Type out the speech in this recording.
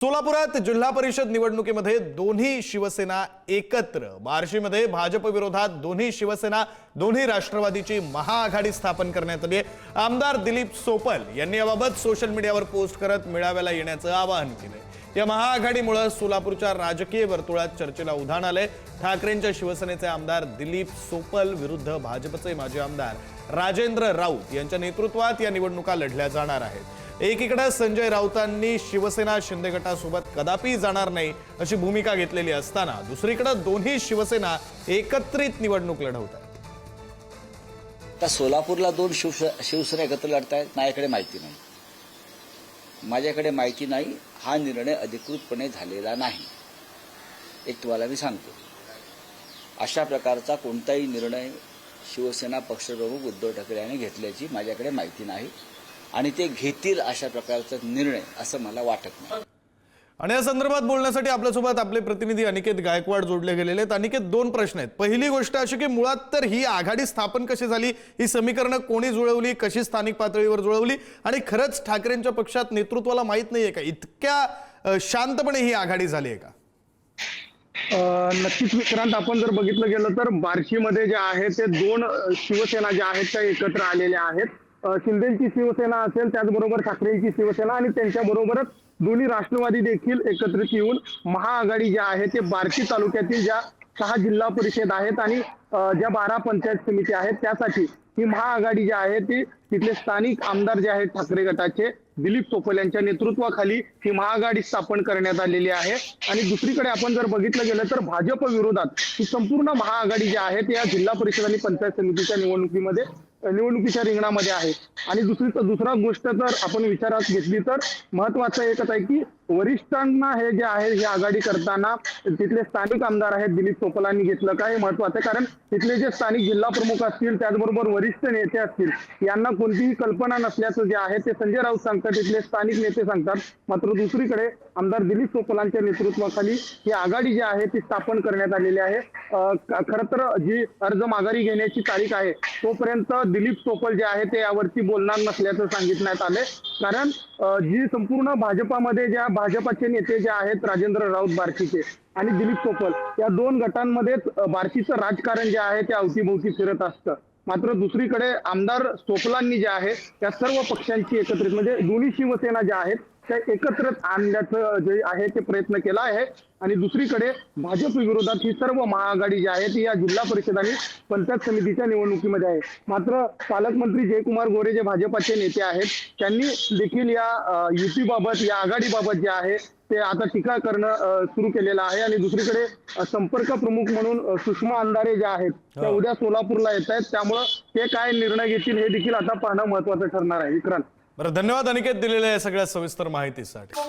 सोलापुरात जिल्हा परिषद निवडणुकीमध्ये दोन्ही शिवसेना एकत्र. बार्शीमध्ये भाजप विरोधात दोन्ही शिवसेना दोन्ही राष्ट्रवादीची महाआघाडी स्थापन करण्यात आली आहे. आमदार दिलीप सोपल यांनी याबाबत सोशल मीडियावर पोस्ट करत मेळाव्याला येण्याचं आवाहन केलंय या महाआघाडीमुळे सोलापूरच्या राजकीय वर्तुळात चर्चेला उधाण आलंय. ठाकरेंच्या शिवसेनेचे आमदार दिलीप सोपल विरुद्ध भाजपचे माजी आमदार राजेंद्र राऊत यांच्या नेतृत्वात या निवडणुका लढल्या जाणार आहेत. एकीकडे संजय राऊतांनी शिवसेना शिंदे गटासोबत कदापि जाणार नाही अशी भूमिका घेतलेली असताना दुसरीकडे दोन्ही शिवसेना एकत्रित निवडणूक लढवत आहेत सोलापूरला दोन शिवस शिवसेना एकत्र लढतायत माझ्याकडे माहिती नाही. माझ्याकडे माहिती नाही हा निर्णय अधिकृतपणे झालेला नाही. एक तुम्हाला मी सांगतो. अशा प्रकारचा कोणताही निर्णय शिवसेना पक्षप्रमुख उद्धव ठाकरे यांनी घेतल्याची माझ्याकडे माहिती नाही. आणि ते घेतील अशा प्रकारचा निर्णय असं मला वाटत नाही. आणि या संदर्भात बोलण्यासाठी आपल्यासोबत आपले प्रतिनिधी अनिकेत गायकवाड जोडले गेलेले आहेत. अनिकेत दोन प्रश्न आहेत. पहिली गोष्ट अशी की मुळात तर ही आघाडी स्थापन कशी झाली? ही समीकरणं कोणी जुळवली? कशी स्थानिक पातळीवर जुळवली? आणि खरंच ठाकरेंच्या पक्षात नेतृत्वाला माहीत नाहीये का? इतक्या शांतपणे ही आघाडी झाली आहे का नक्कीच विक्रांत आपण जर बघितलं गेलं तर बार्शीमध्ये जे आहे ते दोन शिवसेना ज्या आहेत त्या एकत्र आलेल्या आहेत. शिंदेची शिवसेना असेल त्याचबरोबर ठाकरेंची शिवसेना आणि त्यांच्या बरोबरच दोन्ही राष्ट्रवादी देखील एकत्रित येऊन महाआघाडी ज्या आहे ते बार्शी तालुक्यातील ज्या सहा जिल्हा परिषद आहेत आणि ज्या बारा पंचायत समिती आहेत त्यासाठी ही महाआघाडी जी आहे ती तिथले स्थानिक आमदार जे आहेत ठाकरे गटाचे दिलीप सोपल यांच्या नेतृत्वाखाली ही महाआघाडी स्थापन करण्यात आलेली आहे. आणि दुसरीकडे आपण जर बघितलं गेलं तर भाजप विरोधात ही संपूर्ण महाआघाडी जी आहे ती या जिल्हा परिषद आणि पंचायत समितीच्या निवडणुकीमध्ये निवडणुकीच्या रिंगणामध्ये आहे. आणि दुसरी दुसरा गोष्ट जर आपण विचारात घेतली तर महत्वाचं एकच आहे की वरिष्ठांना हे जे आहे हे आघाडी करताना तिथले स्थानिक आमदार आहेत दिलीप सोपलांनी घेतलं का हे महत्वाचं आहे. कारण तिथले जे स्थानिक जिल्हा प्रमुख असतील त्याचबरोबर वरिष्ठ नेते असतील यांना कोणतीही कल्पना नसल्याचं जे आहे ते संजय राऊत सांगतात तिथले स्थानिक नेते सांगतात. मात्र दुसरीकडे आमदार दिलीप सोपलांच्या नेतृत्वाखाली ही आघाडी जी आहे ती स्थापन करण्यात आलेली आहे. खर खरं तर जी अर्ज माघारी घेण्याची तारीख आहे तोपर्यंत दिलीप सोपल जे आहे ते यावरती बोलणार नसल्याचं सांगितण्यात आले कारण जी संपूर्ण भाजपामध्ये ज्या भाजपाचे नेते जे आहेत राजेंद्र राऊत बार्शीचे आणि दिलीप सोपल या दोन गटांमध्येच बार्शीचं राजकारण जे आहे ते अवतीभोवती फिरत असतं. मात्र दुसरीकडे आमदार सोपलांनी जे आहे त्या सर्व पक्षांची एकत्रित म्हणजे दोन्ही शिवसेना ज्या आहेत त्या एकत्रित आणण्याचं जे आहे ते प्रयत्न केला आहे. आणि दुसरीकडे भाजप विरोधात ही सर्व महाआघाडी जी आहे ती या जिल्हा परिषद आणि पंचायत समितीच्या निवडणुकीमध्ये आहे. मात्र पालकमंत्री जयकुमार गोरे जे भाजपाचे नेते आहेत त्यांनी देखील या युतीबाबत या आघाडीबाबत जे आहे ते आता टीका करणं सुरू केलेलं आहे. आणि दुसरीकडे संपर्क प्रमुख म्हणून सुषमा अंधारे ज्या आहेत त्या उद्या सोलापूरला येत आहेत त्यामुळं ते काय निर्णय घेतील हे देखील आता पाहणं महत्वाचं ठरणार आहे. विक्रांत. बरं धन्यवाद अनिकेत दिलेल्या या सगळ्या सविस्तर माहितीसाठी.